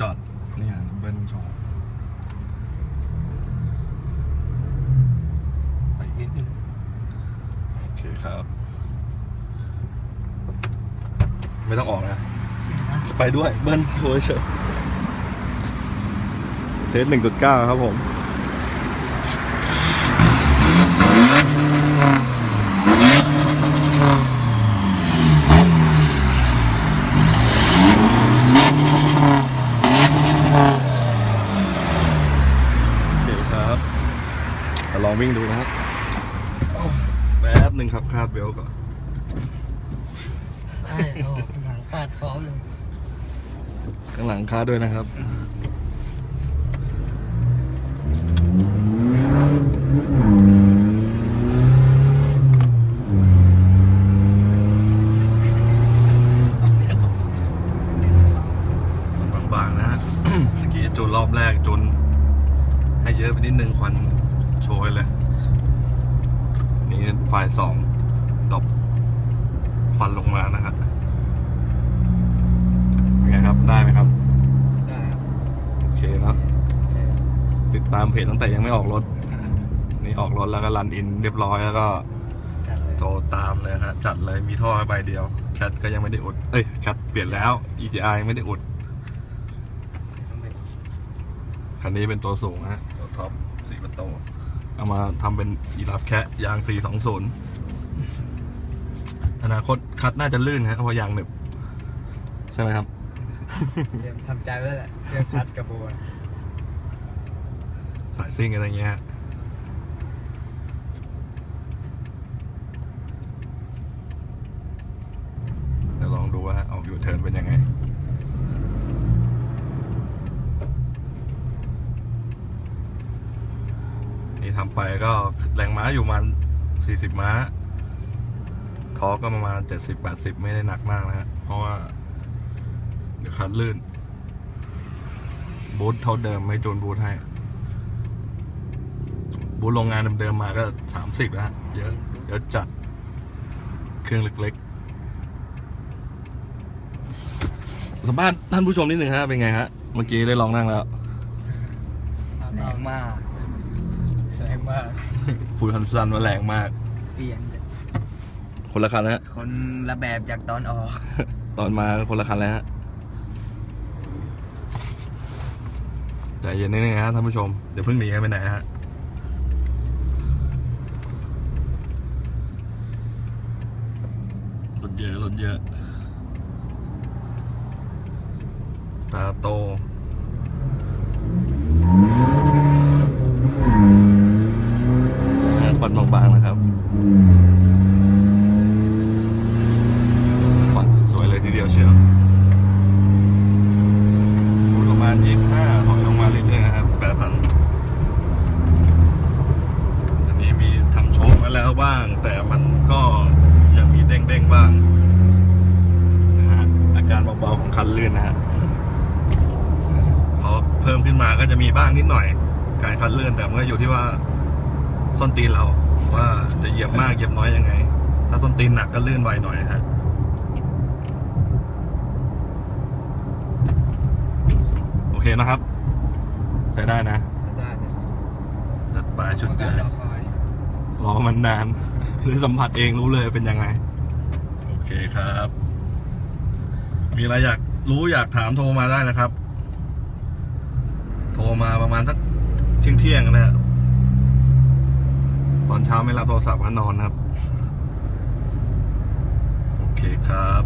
จอดเนี่ยเบิ้ลโชว์ไปอีกนึงโอเคครับ ไม่ต้องออกนะ ไปด้วยเบิ้ลโชว์เฉยเทสหนึ่งจุดเก้าครับผม ลองวิ่งดูนะฮะแป๊บหนึ่งครับคาดเบลต์ก่อนใช่โอ้หนังขาดพร้อมเลยข้างหลังคาดด้วยนะครับบางๆนะฮะเมื่อกี้จูนรอบแรกจูนให้เยอะไปนิดนึงควัน โชยเลย นี่ไฟล์สองดรอปควันลงมานะครับเป็นไงครับ ได้ไหมครับ ได้ครับ โอเคเนาะติดตามเพจตั้งแต่ยังไม่ออกรถ นี่ออกรถแล้วก็รันอินเรียบร้อยแล้วก็จัดเลยโทรตามเลยฮะ จัดเลยมีท่อใบเดียวแคทก็ยังไม่ได้อุด เอ้ยแคทเปลี่ยนแล้ว EGI ไม่ได้อุดต้องไปคันนี้เป็นตัวสูงฮะ ตัวท็อปสี่ประตู เอามาทำเป็นอีรับแคะยาง 420 อนาคตคัดน่าจะลื่นฮะเพราะยางหนึบใช่ไหมครับ เตรียมทำใจไว้แล้วแหละเรื่องพัดกับโบนสายซิ่งอะไรเงี้ยฮะเดี๋ยวลองดูว่าออกยูเทิร์นเป็นยังไง นี่ทำไปก็แรงม้าอยู่ประมาณ40 ม้าทอร์กก็ประมาณ 70-80 ไม่ได้หนักมากนะฮะเพราะว่า เดี๋ยวคัดลื่น บูทเท่าเดิมไม่จูนบูทให้ บูธโรงงานเดิมๆมาก็สามสิบแล้วฮะเยอะเยอะจัด เครื่องเล็กๆสัมภาษณ์ท่านผู้ชมนิดหนึ่งฮะเป็นไงฮะ เมื่อกี้ได้ลองนั่งแล้ว แรงมาก แรงมากฟูลคันซันมาแรงมาก เปลี่ยนคนละคันนะฮะคนละแบบจากตอนออกตอนมาคนละคันเลยฮะใจเย็นนิดนึงฮะท่านผู้ชมเดี๋ยวเพิ่งหนีกันไปไหนฮะรถเยอะรถเยอะตาโต ควันบางๆนะครับควันสวยๆเลยทีเดียวเชียวพูดประมาณยี่ห้าถอยลงมาเรื่อยๆนะครับแปดพันอันนี้มีทำโชคมาแล้วบ้าง แต่มันก็ยังมีเด้งๆบ้างนะฮะอาการเบาๆของคันลื่นนะฮะพอเพิ่มขึ้นมาก็จะมีบ้างนิดหน่อยการคันลื่นแต่มันก็อยู่ที่ว่า ส้นตีนเรา ว่าจะเหยียบมากเหยียบน้อยยังไง ถ้าส้นตีนหนักก็ลื่นไวหน่อยฮะโอเคนะครับ ใช้ได้นะได้เลยจัดไปชุดประใหกัญ่นรอคอยรอมันนานหรือสัมผัสเองรู้เลยเป็นยังไง โอเคครับ มีอะไรอยากรู้อยากถามโทรมาได้นะครับ โทรมาประมาณสักเที่ยงเที่ยงๆนะฮะต อนเช้าไม่รับโทรศัพท์ก็นอนครับ โอเคครับ